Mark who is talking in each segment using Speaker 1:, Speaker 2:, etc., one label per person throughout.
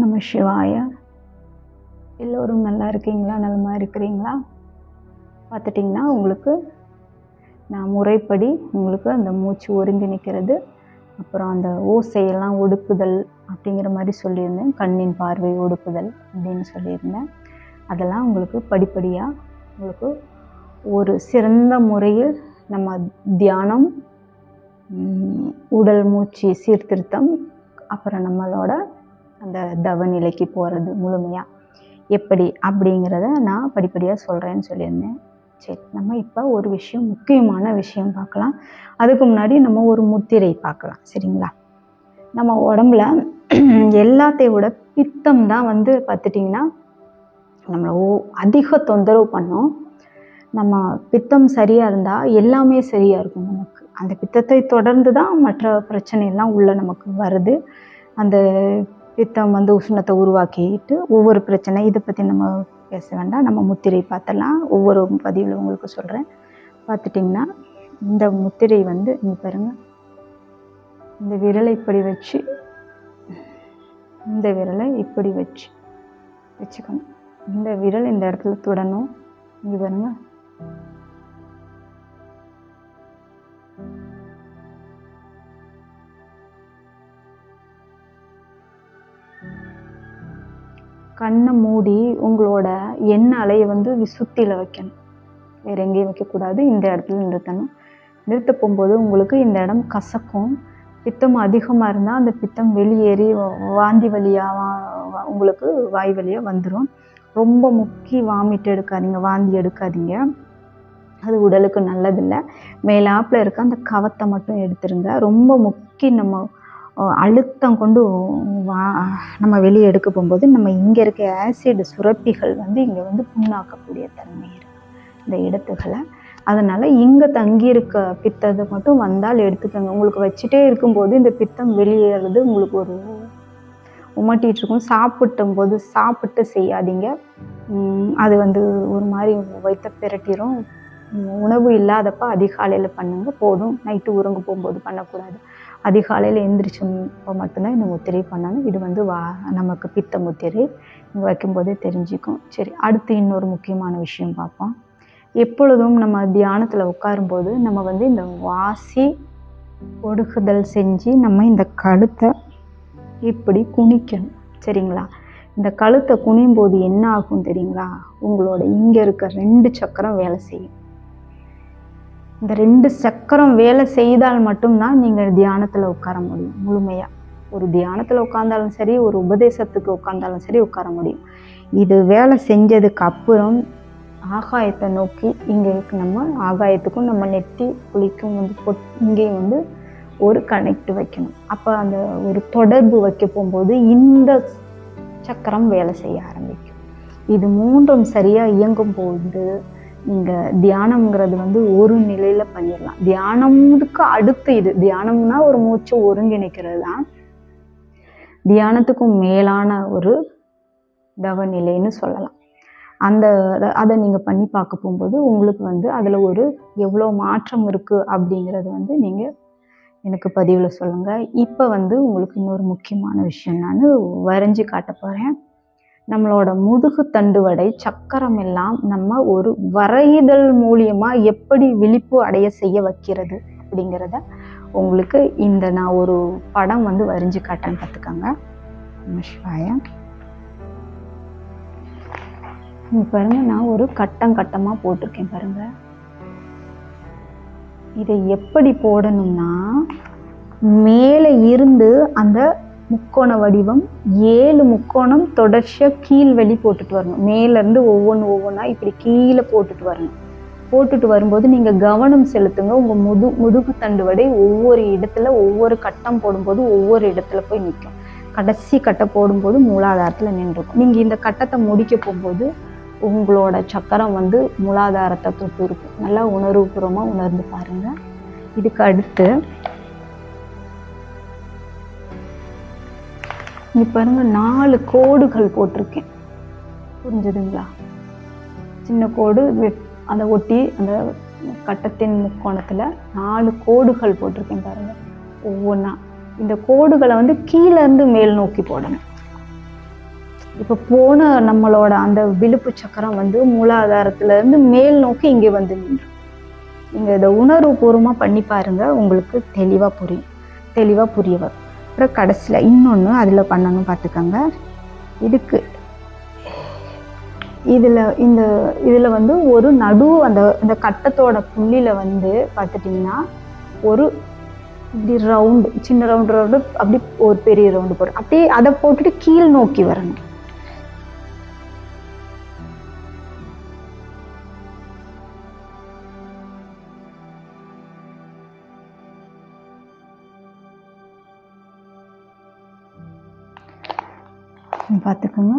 Speaker 1: நம்ம சிவாய. எல்லோரும் நல்லா இருக்கீங்களா? நலமா இருக்கிறீங்களா? பார்த்துட்டிங்கன்னா உங்களுக்கு நான் முறைப்படி உங்களுக்கு அந்த மூச்சு ஒருங்கிணைக்கிறது அப்புறம் அந்த ஓசையெல்லாம் ஒடுக்குதல் அப்படிங்கிற மாதிரி சொல்லியிருந்தேன். கண்ணின் பார்வை ஒடுக்குதல் அப்படின்னு சொல்லியிருந்தேன். அதெல்லாம் உங்களுக்கு படிப்படியாக உங்களுக்கு ஒரு சிறந்த முறையில் நம்ம தியானம் உடல் மூச்சு சீர்திருத்தம் அப்புறம் நம்மளோட அந்த தவ நிலைக்கு போகிறது முழுமையாக எப்படி? அப்படிங்கிறத நான் படிப்படியாக சொல்கிறேன்னு சொல்லியிருந்தேன். சரி நம்ம இப்போ ஒரு விஷயம் முக்கியமான விஷயம் பார்க்கலாம். அதுக்கு முன்னாடி நம்ம ஒரு முத்திரை பார்க்கலாம். சரிங்களா? நம்ம உடம்புல எல்லாத்தையோட பித்தம் தான் வந்து பார்த்துட்டிங்கன்னா நம்மளை ஓ அதிக தொந்தரவு பண்ணும். நம்ம பித்தம் சரியாக இருந்தால் எல்லாமே சரியாக இருக்கும் நமக்கு. அந்த பித்தத்தை தொடர்ந்து தான் மற்ற பிரச்சனை எல்லாம் உள்ளே நமக்கு வருது. அந்த பித்தம் வந்து உஷ்ணத்தை உருவாக்கிட்டு ஒவ்வொரு பிரச்சனை இதை பற்றி நம்ம பேச வேண்டாம். நம்ம முத்திரை பார்த்தலாம் ஒவ்வொரு பதிவில் உங்களுக்கு சொல்கிறேன் பார்த்துட்டிங்கன்னா இந்த முத்திரை வந்து இங்கே பாருங்கள் இந்த விரலை இப்படி வச்சு இந்த விரலை இப்படி வச்சு வச்சுக்கணும். இந்த விரல் இந்த இடத்துல தொடணும். இங்கே பாருங்கள் கண்ணை மூடி உங்களோட எண்ண அலையை வந்து விசுத்தியில் வைக்கணும். வேற எங்கேயும் வைக்கக்கூடாது. இந்த இடத்துல நிறுத்தணும். நிறுத்த போகும்போது உங்களுக்கு இந்த இடம் கசக்கும். பித்தம் அதிகமாக இருந்தால் அந்த பித்தம் வெளியேறி வாந்தி வழியாக உங்களுக்கு வாய் வழியாக வந்துடும் ரொம்ப முக்கி வாமிட் எடுக்காதீங்க. வாந்தி எடுக்காதீங்க. அது உடலுக்கு நல்லதில்லை. மேலாப்பில் இருக்க அந்த கவத்தை மட்டும் எடுத்துருங்க. ரொம்ப முக்கி நம்ம அழுத்தம் கொண்டு வா நம்ம வெளியே எடுக்க போகும்போது நம்ம இங்கே இருக்க ஆசிட் சுரப்பிகள் வந்து இங்கே வந்து புண்ணாக்கக்கூடிய தன்மை இருக்குது இந்த இடத்துகளை அதனால் இங்கே தங்கியிருக்க பித்தத்தை மட்டும் வந்தால் எடுத்துக்கோங்க. உங்களுக்கு வச்சுட்டே இருக்கும்போது இந்த பித்தம் வெளியேறது உங்களுக்கு ஒரு உமட்டிகிட்டு இருக்கும். சாப்பிட்டும் போது சாப்பிட்டு செய்யாதீங்க. அது வந்து ஒரு மாதிரி வைத்த பிரட்டிடும் உணவு இல்லாதப்ப அதிகாலையில் பண்ணுங்க. போதும். நைட்டு உறங்க போகும்போது பண்ணக்கூடாது. அதிகாலையில் எழுந்திரிச்சப்போ மட்டும்தான் இந்த முத்திரை பண்ணாங்க. இது வந்து வா நமக்கு பித்த முத்திரை. வைக்கும்போதே தெரிஞ்சுக்கும். சரி அடுத்து இன்னொரு முக்கியமான விஷயம் பார்ப்போம். எப்பொழுதும் நம்ம தியானத்தில் உட்காரும்போது நம்ம வந்து இந்த வாசி ஒடுக்குதல் செஞ்சு நம்ம இந்த கழுத்தை இப்படி குனிக்கணும். சரிங்களா? இந்த கழுத்தை குனியும் போது என்ன ஆகும் தெரியுங்களா? உங்களோட இங்கே இருக்க ரெண்டு சக்கரம் வேலை செய்யும். இந்த ரெண்டு சக்கரம் வேலை செய்தால் மட்டும்தான் நீங்கள் தியானத்தில் உட்கார முடியும். முழுமையாக ஒரு தியானத்தில் உட்காந்தாலும் சரி ஒரு உபதேசத்துக்கு உட்காந்தாலும் சரி உட்கார முடியும். இது வேலை செஞ்சதுக்கு அப்புறம் ஆகாயத்தை நோக்கி இங்கே நம்ம ஆகாயத்துக்கும் நம்ம நெட்டி குளிக்கும் வந்து பொட் இங்கேயும் வந்து ஒரு கனெக்ட் வைக்கணும். அப்போ அந்த ஒரு தொடர்பு வைக்க போகும்போது இந்த சக்கரம் வேலை செய்ய ஆரம்பிக்கும். இது மூன்றும் சரியாக இயங்கும் போது நீங்கள் தியானம்ங்கிறது வந்து ஒரு நிலையில் பண்ணிடலாம். தியானம்க்கு அடுத்து இது. தியானம்னா ஒரு மூச்சை ஒருங்கிணைக்கிறது தான் தியானத்துக்கும் மேலான ஒரு தவ நிலைன்னு சொல்லலாம். அந்த அதை நீங்கள் பண்ணி பார்க்க போகும்போது உங்களுக்கு வந்து அதில் ஒரு எவ்வளோ மாற்றம் இருக்குது அப்படிங்கிறது வந்து நீங்கள் எனக்கு பதிவில் சொல்லுங்கள் இப்போ வந்து உங்களுக்கு இன்னொரு முக்கியமான விஷயம் நான் வரைஞ்சி காட்ட போகிறேன் நம்மளோட முதுகு தண்டுவடை சக்கரம் எல்லாம் நம்ம ஒரு வரைதல் மூலியமாக எப்படி விழிப்பு அடைய செய்ய வைக்கிறது அப்படிங்கிறத உங்களுக்கு இந்த நான் ஒரு படம் வந்து வரைஞ்சு காட்டேன்னு பார்த்துக்கோங்க. நமசிவாயம் பாருங்க நான் ஒரு கட்டம் கட்டமாக போட்டிருக்கேன் பாருங்க. இதை எப்படி போடணும்னா மேலே இருந்து அந்த முக்கோண வடிவம் ஏழு முக்கோணம் தொடர்ச்சியாக கீழ் வெளி போட்டுட்டு வரணும். மேலேருந்து ஒவ்வொன்று ஒவ்வொன்றா இப்படி கீழே போட்டுட்டு வரணும். போட்டுட்டு வரும்போது நீங்கள் கவனம் செலுத்துங்க. உங்கள் முது முதுகு தண்டுவடை ஒவ்வொரு இடத்துல ஒவ்வொரு கட்டம் போடும்போது ஒவ்வொரு இடத்துல போய் நிற்கும் கடைசி கட்டை போடும்போது மூலாதாரத்தில் நின்றுக்கும். நீங்கள் இந்த கட்டத்தை முடிக்க போகும்போது உங்களோட சக்கரம் வந்து மூலாதாரத்தை தொட்டு இருக்கும். நல்லா உணர்வுபூர்வமாக உணர்ந்து பாருங்கள் இதுக்கு அடுத்து இங்க பாருங்க நாலு கோடுகள் போட்டிருக்கேன். புரிஞ்சுதுங்களா? சின்ன கோடு அந்த அதை ஒட்டி அந்த கட்டத்தின் முக்கோணத்தில் நாலு கோடுகள் போட்டிருக்கேன் பாருங்க. ஒவ்வொன்றா இந்த கோடுகளை வந்து கீழே இருந்து மேல் நோக்கி போடணும். இப்போ போன நம்மளோட அந்த விழுப்பு சக்கரம் வந்து மூலாதாரத்துல இருந்து மேல் நோக்கி இங்கே வந்து நின்று. நீங்கள் இதை உணர்வுபூர்வமாக பண்ணி பாருங்க உங்களுக்கு தெளிவாக புரியும். தெளிவாக புரிய வரும். அப்புறம் கடைசியில் இன்னொன்று அதில் பண்ணணும் பார்த்துக்கோங்க. இதுக்கு இதில் இந்த இதில் வந்து ஒரு நடு அந்த இந்த கட்டத்தோட புள்ளியில் வந்து பார்த்துட்டிங்கன்னா ஒரு இப்படி ரவுண்டு சின்ன ரவுண்டு ரவுண்டு அப்படி ஒரு பெரிய ரவுண்டு போடும். அப்படியே அதை போட்டுட்டு கீழ் நோக்கி வரணும். பார்த்துக்கோங்க.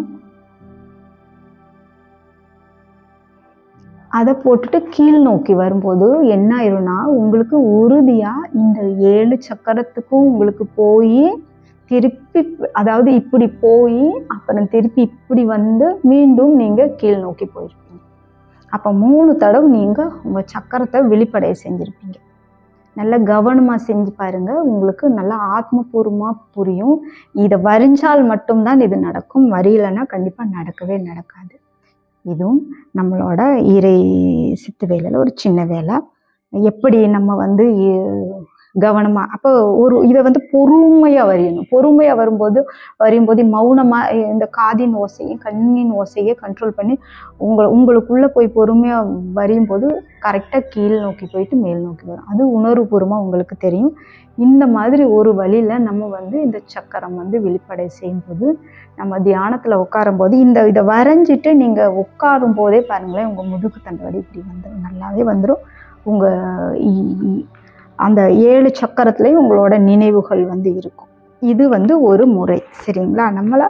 Speaker 1: அதை போட்டுட்டு கீழ் நோக்கி வரும்போது என்ன ஆயிரும்னா உங்களுக்கு உறுதியாக இந்த ஏழு சக்கரத்துக்கும் உங்களுக்கு போய் திருப்பி அதாவது இப்படி போய் அப்புறம் திருப்பி இப்படி வந்து மீண்டும் நீங்கள் கீழ் நோக்கி போயிருப்பீங்க. அப்போ மூணு தடவை நீங்கள் உங்கள் சக்கரத்தை வெளிப்படைய செஞ்சுருப்பீங்க. நல்லா கவனமாக செஞ்சு பாருங்கள் உங்களுக்கு நல்லா ஆத்மபூர்வமாக புரியும். இதை வரிஞ்சால் மட்டும்தான் இது நடக்கும். வரியலைன்னா கண்டிப்பாக நடக்கவே நடக்காது. இதுவும் நம்மளோட இறை சித்து வேலையில் ஒரு சின்ன வேலை. எப்படி நம்ம வந்து கவனமாக அப்போ ஒரு இதை வந்து பொறுமையாக வரையணும். பொறுமையாக வரும்போது வரையும்போது மௌனமாக இந்த காதின் ஓசையும் கண்ணின் ஓசையை கண்ட்ரோல் பண்ணி உங்களை உங்களுக்குள்ளே போய் பொறுமையாக வரையும் போது கரெக்டாக கீழ் நோக்கி போயிட்டு மேல் நோக்கி வரும். அது உணர்வுபூர்வமாக உங்களுக்கு தெரியும். இந்த மாதிரி ஒரு வழியில் நம்ம வந்து இந்த சக்கரம் வந்து வெளிப்படை செய்யும்போது நம்ம தியானத்தில் உட்காரும் போது இந்த இதை வரைஞ்சிட்டு நீங்கள் உட்காரும் போதே பாருங்களேன் உங்கள் முதுகு தண்டவாடி இப்படி வந்துடும் நல்லாவே வந்துடும் உங்கள் அந்த ஏழு சக்கரத்துலேயும் உங்களோட நினைவுகள் வந்து இருக்கும். இது வந்து ஒரு முறை சரிங்களா? நம்மளை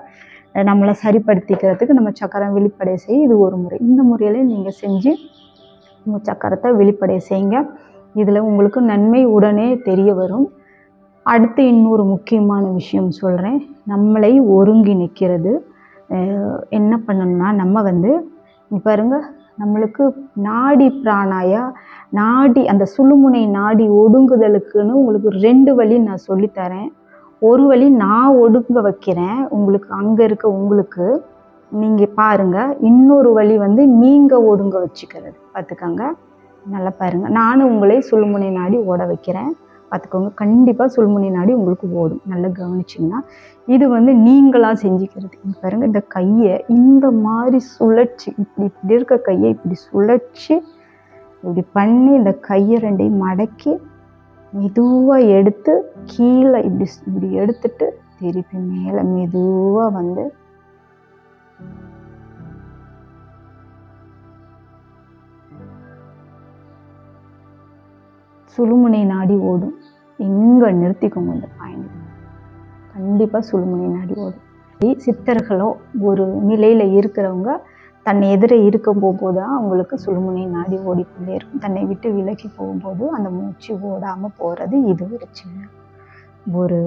Speaker 1: நம்மளை சரிப்படுத்திக்கிறதுக்கு நம்ம சக்கரம் வெளிப்படை செய்ய இது ஒரு முறை. இந்த முறையில நீங்கள் செஞ்சு உங்கள் சக்கரத்தை வெளிப்படை செய்யுங்க. இதில் உங்களுக்கு நன்மை உடனே தெரிய வரும். அடுத்து இன்னொரு முக்கியமான விஷயம் சொல்கிறேன் நம்மளை ஒருங்கிணைக்கிறது என்ன பண்ணணும்னா நம்ம வந்து பாருங்கள் நம்மளுக்கு நாடி பிராணாயா நாடி அந்த சுழுமுனை நாடி ஒடுங்குதலுக்குன்னு உங்களுக்கு ரெண்டு வழி நான் சொல்லித்தரேன். ஒரு வழி நான் ஒடுங்க வைக்கிறேன் உங்களுக்கு அங்கே இருக்க உங்களுக்கு. நீங்கள் பாருங்கள் இன்னொரு வழி வந்து நீங்கள் ஒடுங்க வச்சுக்கிறது. பார்த்துக்கோங்க. நல்லா பாருங்கள் நானும் உங்களை சுழுமுனை நாடி ஓட வைக்கிறேன். பார்த்துக்கோங்க. கண்டிப்பாக சுழுமுனை நாடி உங்களுக்கு ஓடும். நல்லா கவனிச்சிங்கன்னா இது வந்து நீங்களாக செஞ்சுக்கிறது. பாருங்கள் இந்த கையை இந்த மாதிரி சுழற்சி இப்படி இப்படி இருக்க கையை இப்படி சுழற்சி இப்படி பண்ணி இந்த கையை ரெண்டையும் மடக்கி மெதுவாக எடுத்து கீழே இப்படி இப்படி எடுத்துட்டு திருப்பி மேலே மெதுவாக வந்து சுழுமுனை நாடி ஓடும். எங்கே நிறுத்திக்கோங்க இந்த பயணம் கண்டிப்பாக சுழுமுனை நாடி ஓடும். சித்தர்களோ ஒரு நிலையில் இருக்கிறவங்க தன்னை எதிரே இருக்கும் போகும்போது தான் அவங்களுக்கு சுழுமுனை நாடி ஓடிக்கொண்டே இருக்கும். தன்னை விட்டு விலகி போகும்போது அந்த மூச்சு ஓடாமல் போகிறது இது ஒரு சின்ன ஒரு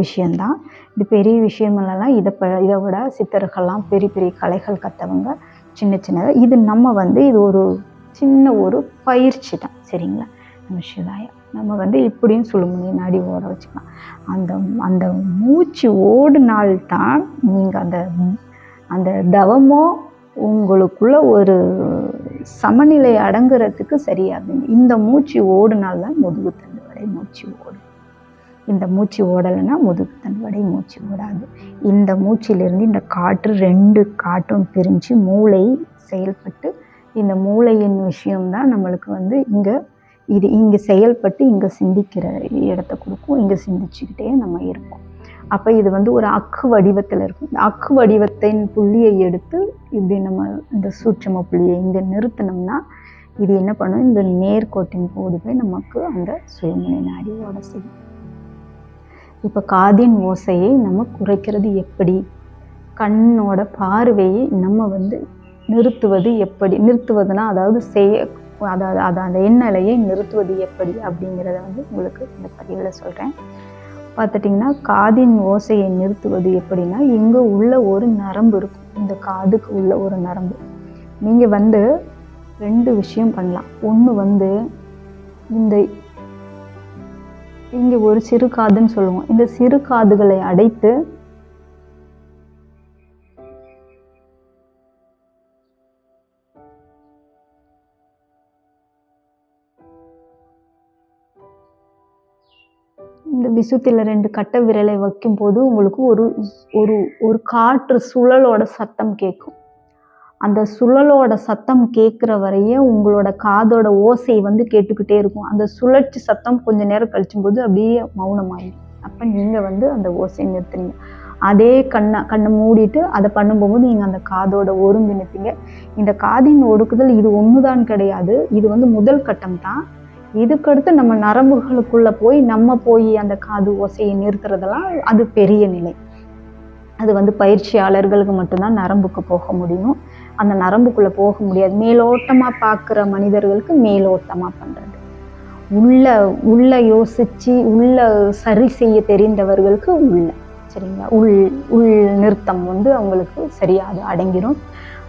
Speaker 1: விஷயந்தான் இது பெரிய விஷயமெல்லாம் இதை ப இதை விட சித்தர்கள்லாம் பெரிய பெரிய கலைகள் கற்றவங்க சின்ன சின்னதாக இது நம்ம வந்து இது ஒரு சின்ன ஒரு பயிற்சி தான். சரிங்களா? நம்ம சிவாயம் நம்ம வந்து இப்படியும் சுழுமுனை நாடி ஓட வச்சுக்கலாம். அந்த அந்த மூச்சு ஓடினால்தான் நீங்கள் அந்த அந்த தவமோ உங்களுக்குள்ள ஒரு சமநிலை அடங்குறதுக்கு சரியாகுங்க. இந்த மூச்சு ஓடுனால்தான் முதுகு தண்டுவடை மூச்சு ஓடும். இந்த மூச்சு ஓடலைன்னா முதுகு தண்டுவடை மூச்சு ஓடாது. இந்த மூச்சிலிருந்து இந்த காற்று ரெண்டு காற்றும் பிரிஞ்சு மூளை செயல்பட்டு இந்த மூளையின் விஷயம்தான் நம்மளுக்கு வந்து இங்கே இது இங்கே செயல்பட்டு இங்கே சிந்திக்கிற இடத்த கொடுக்கும். இங்கே சிந்திச்சுக்கிட்டே நம்ம இருப்போம் அப்போ இது வந்து ஒரு அக்கு வடிவத்தில் இருக்கும். இந்த அக்கு வடிவத்தின் புள்ளியை எடுத்து இப்படி நம்ம இந்த சூட்சம புள்ளியை இங்கே நிறுத்தினோம்னா இது என்ன பண்ணும்? இந்த நேர்கோட்டின் போது போய் நமக்கு அந்த சுயமுனை நாடியோட செய்யும். இப்போ காதின் ஓசையை நம்ம குறைக்கிறது எப்படி? கண்ணோட பார்வையை நம்ம வந்து நிறுத்துவது எப்படி? நிறுத்துவதுனா அதாவது செய்ய அதாவது அது அந்த எண்ணலையை நிறுத்துவது எப்படி அப்படிங்கிறத வந்து உங்களுக்கு இந்த பதிவில் சொல்கிறேன் பார்த்துட்டிங்கன்னா காதின் ஓசையை நிறுத்துவது எப்படின்னா இங்கே உள்ள ஒரு நரம்பு இருக்கும். இந்த காதுக்கு உள்ள ஒரு நரம்பு. நீங்கள் வந்து ரெண்டு விஷயம் பண்ணலாம். ஒன்று வந்து இந்த இங்கே ஒரு சிறு காதுன்னு சொல்லுவோம். இந்த சிறு காதுகளை அடைத்து விசுத்தில் ரெண்டு கட்ட விரலை வைக்கும் போது உங்களுக்கு ஒரு ஒரு ஒரு காற்று சுழலோட சத்தம் கேட்கும். அந்த சுழலோட சத்தம் கேட்குற வரைய உங்களோட காதோட ஓசை வந்து கேட்டுக்கிட்டே இருக்கும். அந்த சுழற்சி சத்தம் கொஞ்ச நேரம் கழிச்சும் போது அப்படியே மௌனமாயிடும் அப்போ நீங்கள் வந்து அந்த ஓசையை நிறுத்துறீங்க அதே கண்ணை கண்ணை மூடிட்டு அதை பண்ணும்போது நீங்கள் அந்த காதோட ஒருங்கிணைப்பீங்க. இந்த காதின் ஒடுக்குதல் இது ஒன்றுதான் கிடையாது. இது வந்து முதல் கட்டம் தான். இதுக்கடுத்து நம்ம நரம்புகளுக்குள்ளே போய் நம்ம போய் அந்த காது ஓசையை நிறுத்துறதெல்லாம் அது பெரிய நிலை. அது வந்து பயிற்சியாளர்களுக்கு மட்டும்தான் நரம்புக்கு போக முடியும். அந்த நரம்புக்குள்ளே போக முடியாது. மேலோட்டமாக பார்க்குற மனிதர்களுக்கு மேலோட்டமாக பண்ணுறது உள்ள உள்ள யோசித்து உள்ள சரி செய்ய தெரிந்தவர்களுக்கு உள்ள சரிங்களா? உள் உள் நிறுத்தம் வந்து அவங்களுக்கு சரியாக அது அடங்கிடும்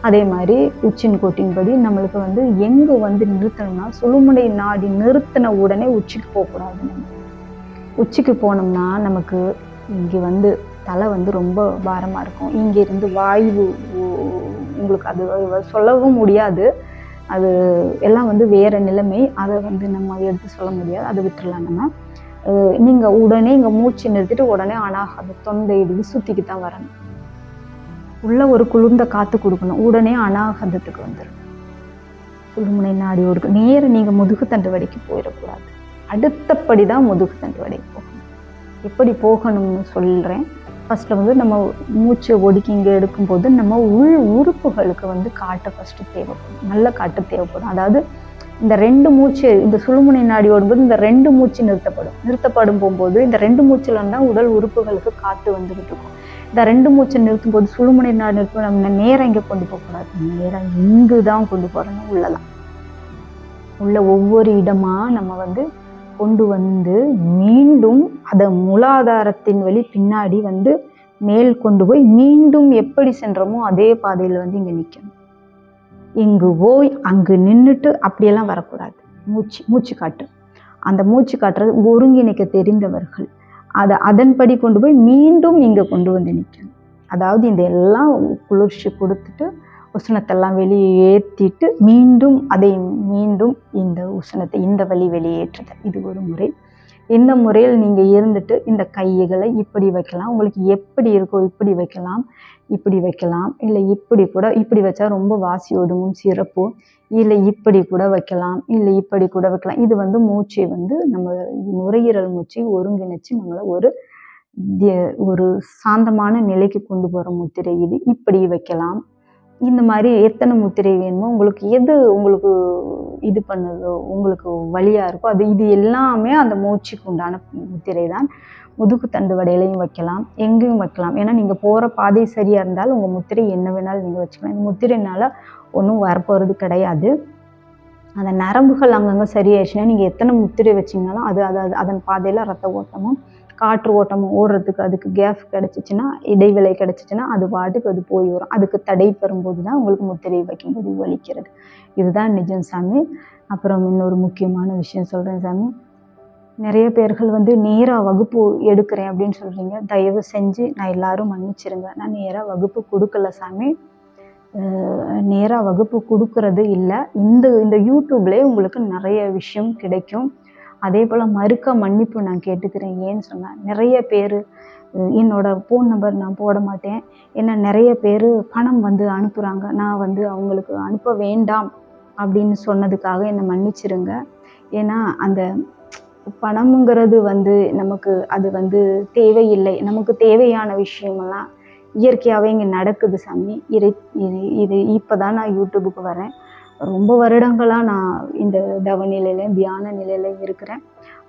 Speaker 1: அதே மாதிரி உச்சின் கோட்டின்படி நம்மளுக்கு வந்து எங்கே வந்து நிறுத்தணும்னா சுழுமுனை நாடி நிறுத்தின உடனே உச்சிக்கு போகக்கூடாது நம்ம. உச்சிக்கு போனோம்னா நமக்கு இங்கே வந்து தலை வந்து ரொம்ப பாரமாக இருக்கும். இங்கேருந்து வாயு உங்களுக்கு அது சொல்லவும் முடியாது. அது எல்லாம் வந்து வேறு நிலைமை. அதை வந்து நம்ம எடுத்து சொல்ல முடியாது. அதை விட்டுறலாம் நம்ம. நீங்கள் உடனே இங்கே மூச்சு நிறுத்திட்டு உடனே அனாகாத தொண்டை இது சுற்றிக்கு தான் வரணும். உள்ள ஒரு குளிர்ந்த காற்று கொடுக்கணும். உடனே அனாகந்தத்துக்கு வந்துடும் சுழுமுனை நாடி ஒரு நேரம் நீங்கள் முதுகுத்தண்டு வடிக்கு போயிடக்கூடாது. அடுத்தபடி தான் முதுகுத்தண்டு வடிக்கு போகணும். எப்படி போகணும்னு சொல்கிறேன் ஃபஸ்ட்டில் வந்து நம்ம மூச்சை ஒடுக்கி இங்கே எடுக்கும்போது நம்ம உள் உறுப்புகளுக்கு வந்து காட்டை ஃபஸ்ட்டு தேவைப்படும். நல்ல காட்டு தேவைப்படும். அதாவது இந்த ரெண்டு மூச்சு இந்த சுழுமுனை நாடி ஓடும்போது இந்த ரெண்டு மூச்சு நிறுத்தப்படும். நிறுத்தப்படும் போகும்போது இந்த ரெண்டு மூச்சில் தான் உடல் உறுப்புகளுக்கு காற்று வந்துக்கிட்டு இருக்கும். இந்த ரெண்டு மூச்சை நிறுத்தும் போது சுழுமுனை நாடு நிறுத்தும் நம்ம நேரம் இங்கே கொண்டு போகக்கூடாது நேரம் இங்கு தான் கொண்டு போகிறோம் உள்ளலாம். உள்ள ஒவ்வொரு இடமா நம்ம வந்து கொண்டு வந்து மீண்டும் அதை மூலாதாரத்தின் வழி பின்னாடி வந்து மேல் கொண்டு போய் மீண்டும் எப்படி சென்றோமோ அதே பாதையில் வந்து இங்கே நிற்கணும் இங்கு போய் அங்கு நின்றுட்டு அப்படியெல்லாம் வரக்கூடாது. மூச்சு மூச்சு காட்டு. அந்த மூச்சு காட்டுறது ஒருங்கிணைக்க தெரிந்தவர்கள். அதை அதன்படி கொண்டு போய் மீண்டும் இங்கே கொண்டு வந்து நிற்கணும் அதாவது இந்த எல்லாம் குளிர்ச்சி கொடுத்துட்டு உஷ்ணத்தெல்லாம் வெளியே ஏற்றிட்டு மீண்டும் அதை மீண்டும் இந்த உஷ்ணத்தை இந்த வழி வெளியேற்றுதல். இது ஒரு முறை. இந்த முறையில் நீங்கள் இருந்துட்டு இந்த கைகளை இப்படி வைக்கலாம். உங்களுக்கு எப்படி இருக்கோ இப்படி வைக்கலாம். இப்படி வைக்கலாம். இல்லை இப்படி கூட இப்படி வச்சா ரொம்ப வாசி ஒடுங்கும் சிறப்பும். இல்லை இப்படி கூட வைக்கலாம் இல்லை இப்படி கூட வைக்கலாம். இது வந்து மூச்சை வந்து நம்ம நுரையீரல் மூச்சை ஒருங்கிணைச்சு நம்மளை ஒரு ஒரு சாந்தமான நிலைக்கு கொண்டு போகிற முத்திரை இது. இப்படி வைக்கலாம். இந்த மாதிரி எத்தனை முத்திரை வேணுமோ உங்களுக்கு எது உங்களுக்கு இது பண்ணுதோ உங்களுக்கு வழியாக இருக்கோ அது இது எல்லாமே அந்த மூச்சுக்கு உண்டான முத்திரை தான். முதுகு தண்டு வடையிலையும் வைக்கலாம் எங்கேயும் வைக்கலாம். ஏன்னா நீங்கள் போகிற பாதை சரியாக இருந்தால் உங்கள் முத்திரை என்ன வேணாலும் நீங்கள் வச்சுக்கலாம். இந்த முத்திரைனால ஒன்றும் வரப்போகிறது கிடையாது. அந்த நரம்புகள் அங்கங்கே சரியாயிடுச்சுன்னா நீங்கள் எத்தனை முத்திரை வச்சிங்கனாலும் அது அது அதன் பாதையில் ரத்த ஓட்டமும் காற்று ஓட்டமும் ஓடுறதுக்கு அதுக்கு கேப் கிடச்சிச்சின்னா இடைவேளை கிடச்சிச்சின்னா அது பாட்டுக்கு அது போய் வரும். அதுக்கு தடை பெறும்போது தான் உங்களுக்கு முத்திரை வைக்கும்போது வலிக்கிறது. இதுதான் நிஜம் சாமி. அப்புறம் இன்னொரு முக்கியமான விஷயம் சொல்கிறேன் சாமி. நிறைய பேர்கள் வந்து நேராக வகுப்பு எடுக்கிறேன் அப்படின்னு சொல்கிறீங்க தயவு செஞ்சு நான் எல்லாரும் மன்னிச்சிருங்க. நான் நேராக வகுப்பு கொடுக்கல சாமி. நேராக வகுப்பு கொடுக்கறது இல்லை. இந்த இந்த யூடியூப்லேயே உங்களுக்கு நிறைய விஷயம் கிடைக்கும். அதே போல் மறுக்க மன்னிப்பு நான் கேட்டுக்கிறேன். ஏன்னு சொன்னேன் நிறைய பேர் என்னோடய ஃபோன் நம்பர் நான் போட மாட்டேன். ஏன்னா நிறைய பேர் பணம் வந்து அனுப்புகிறாங்க நான் வந்து அவங்களுக்கு அனுப்ப வேண்டாம் அப்படின்னு சொன்னதுக்காக என்னை மன்னிச்சிருங்க. ஏன்னா அந்த பணமுங்கிறது வந்து நமக்கு அது வந்து தேவையில்லை. நமக்கு தேவையான விஷயமெல்லாம் இயற்கையாகவே இங்கே நடக்குது சாமி. இறை இது இது இப்போ தான் நான் யூடியூபுக்கு வரேன். ரொம்ப வருடங்களாக நான் இந்த தவ நிலையில தியான நிலையில் இருக்கிறேன்.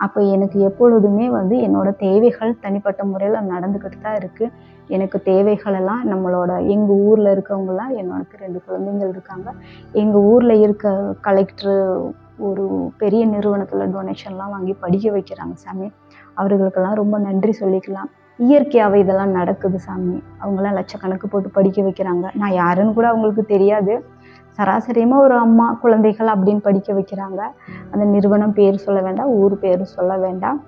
Speaker 1: அப்போ எனக்கு எப்பொழுதுமே வந்து என்னோடய தேவைகள் தனிப்பட்ட முறையில் நடந்துக்கிட்டு தான் இருக்குது எனக்கு தேவைகளெல்லாம் நம்மளோட எங்கள் ஊரில் இருக்கவங்களாம் என்னோடக்கு ரெண்டு குழந்தைங்கள் இருக்காங்க. எங்கள் ஊரில் இருக்க கலெக்டர் ஒரு பெரிய நிறுவனத்தில் டொனேஷன்லாம் வாங்கி படிக்க வைக்கிறாங்க சாமி. அவர்களுக்கெல்லாம் ரொம்ப நன்றி சொல்லிக்கலாம். இயற்கையாகவே இதெல்லாம் நடக்குது சாமி. அவங்களாம் லட்சக்கணக்கு போட்டு படிக்க வைக்கிறாங்க. நான் யாருன்னு கூட அவங்களுக்கு தெரியாது. சராசரியமாக ஒரு அம்மா குழந்தைகள் அப்படின்னு படிக்க வைக்கிறாங்க. அந்த நிறுவனம் பேர் சொல்ல வேண்டாம் ஊர் பேர் சொல்ல வேண்டாம்.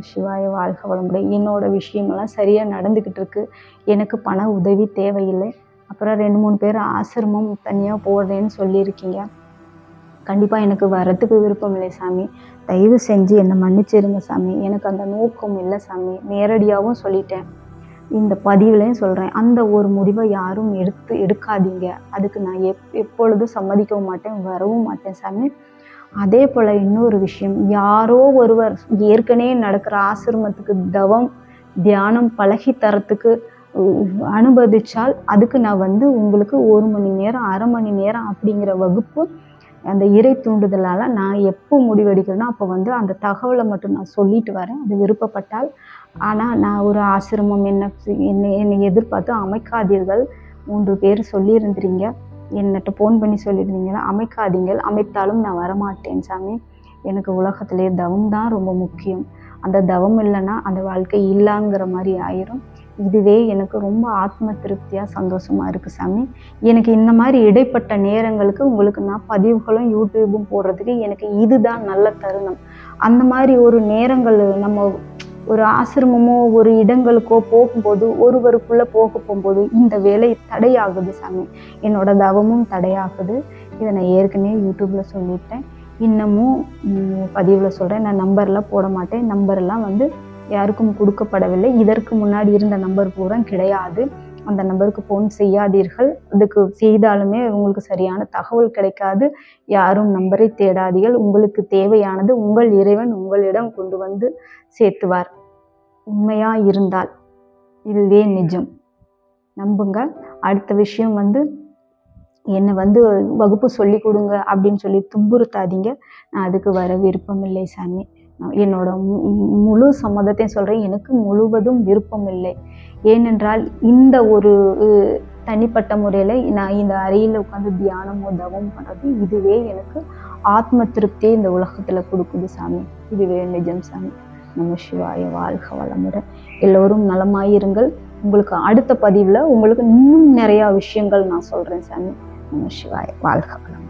Speaker 1: சிவாய வாழ்க வளமுடைய என்னோட விஷயமெல்லாம் சரியாக நடந்துக்கிட்டு இருக்கு. எனக்கு பண உதவி தேவையில்லை. அப்புறம் ரெண்டு மூணு பேர் ஆசிரமம் தனியாக போடுறேன்னு சொல்லியிருக்கீங்க. கண்டிப்பாக எனக்கு வரத்துக்கு விருப்பம் இல்லை சாமி. தயவு செஞ்சு என்னை மன்னிச்சிருங்க சாமி. எனக்கு அந்த நோக்கம் இல்லை சாமி. நேரடியாகவும் சொல்லிட்டேன். இந்த பதிவுலையும் சொல்கிறேன் அந்த ஒரு முடிவை யாரும் எடுத்து எடுக்காதீங்க. அதுக்கு நான் எப் எப்பொழுதும் சம்மதிக்கவும் மாட்டேன் வரவும் மாட்டேன் சாமி. அதே போல் இன்னொரு விஷயம். யாரோ ஒருவர் ஏற்கனவே நடக்கிற ஆசிரமத்துக்கு தவம் தியானம் பழகி தரத்துக்கு அனுமதிச்சால் அதுக்கு நான் வந்து உங்களுக்கு ஒரு மணி நேரம் அரை மணி நேரம் அப்படிங்கிற வகுப்பு அந்த இறை தூண்டுதலால் நான் எப்போ முடிவெடுக்கிறேனோ அப்போ வந்து அந்த தகவலை மட்டும் நான் சொல்லிட்டு வரேன். அது விருப்பப்பட்டால். ஆனால் நான் ஒரு ஆசிரமம் என்ன என்னை என்னை எதிர்பார்த்து அமைக்காதீர்கள். மூன்று பேர் சொல்லியிருந்தீங்க என்னட்ட ஃபோன் பண்ணி சொல்லியிருந்தீங்களா அமைக்காதீங்கள். அமைத்தாலும் நான் வரமாட்டேன் சாமி. எனக்கு உலகத்திலே தவம் தான் ரொம்ப முக்கியம். அந்த தவம் இல்லைன்னா அந்த வாழ்க்கை இல்லைங்கிற மாதிரி ஆயிரும். இதுவே எனக்கு ரொம்ப ஆத்ம திருப்தியாக சந்தோஷமாக இருக்குது சாமி. எனக்கு இந்த மாதிரி இடைப்பட்ட நேரங்களுக்கு உங்களுக்கு நான் பதிவுகளும் யூடியூபும் போடுறதுக்கு எனக்கு இதுதான் நல்ல தருணம். அந்த மாதிரி ஒரு நேரங்கள் நம்ம ஒரு ஆசிரமமோ ஒரு இடங்களுக்கோ போகும்போது ஒருவருக்குள்ளே போக போகும்போது இந்த வேலை தடையாகுது சாமி. என்னோட தவமும் தடையாகுது. இதை நான் ஏற்கனவே யூடியூப்பில் சொல்லிட்டேன். இன்னமும் பதிவில் சொல்கிறேன் நான் நம்பர்லாம் போட மாட்டேன். நம்பர்லாம் வந்து யாருக்கும் கொடுக்கப்படவில்லை. இதற்கு முன்னாடி இருந்த நம்பர் பூரா கிடையாது. அந்த நம்பருக்கு ஃபோன் செய்யாதீர்கள். அதுக்கு செய்தாலுமே உங்களுக்கு சரியான தகவல் கிடைக்காது. யாரும் நம்பரை தேடாதீர்கள். உங்களுக்கு தேவையானது உங்கள் இறைவன் உங்களிடம் கொண்டு வந்து சேர்த்துவார். உண்மையாக இருந்தால் இதுவே நிஜம். நம்புங்க. அடுத்த விஷயம் வந்து என்னை வந்து வகுப்பு சொல்லி கொடுங்க அப்படின்னு சொல்லி துன்புறுத்தாதீங்க. நான் அதுக்கு வர விருப்பம் இல்லை சாமி. என்னோட முழு சம்மதத்தையும் சொல்கிறேன் எனக்கு முழுவதும் விருப்பம் இல்லை ஏனென்றால் இந்த ஒரு தனிப்பட்ட முறையில் நான் இந்த அறையில் உட்காந்து தியானமோ தவம் பண்ணுறது இதுவே எனக்கு ஆத்ம திருப்தியை இந்த உலகத்தில் கொடுக்குது சாமி. இதுவே நிஜம் சாமி. நம்ம சிவாய வாழ்க வளமுடன். எல்லோரும் நலமாயிருங்கள். உங்களுக்கு அடுத்த பதிவில் உங்களுக்கு இன்னும் நிறையா விஷயங்கள் நான் சொல்கிறேன் சாமி. நம்ம சிவாய வாழ்க வளமுடன்.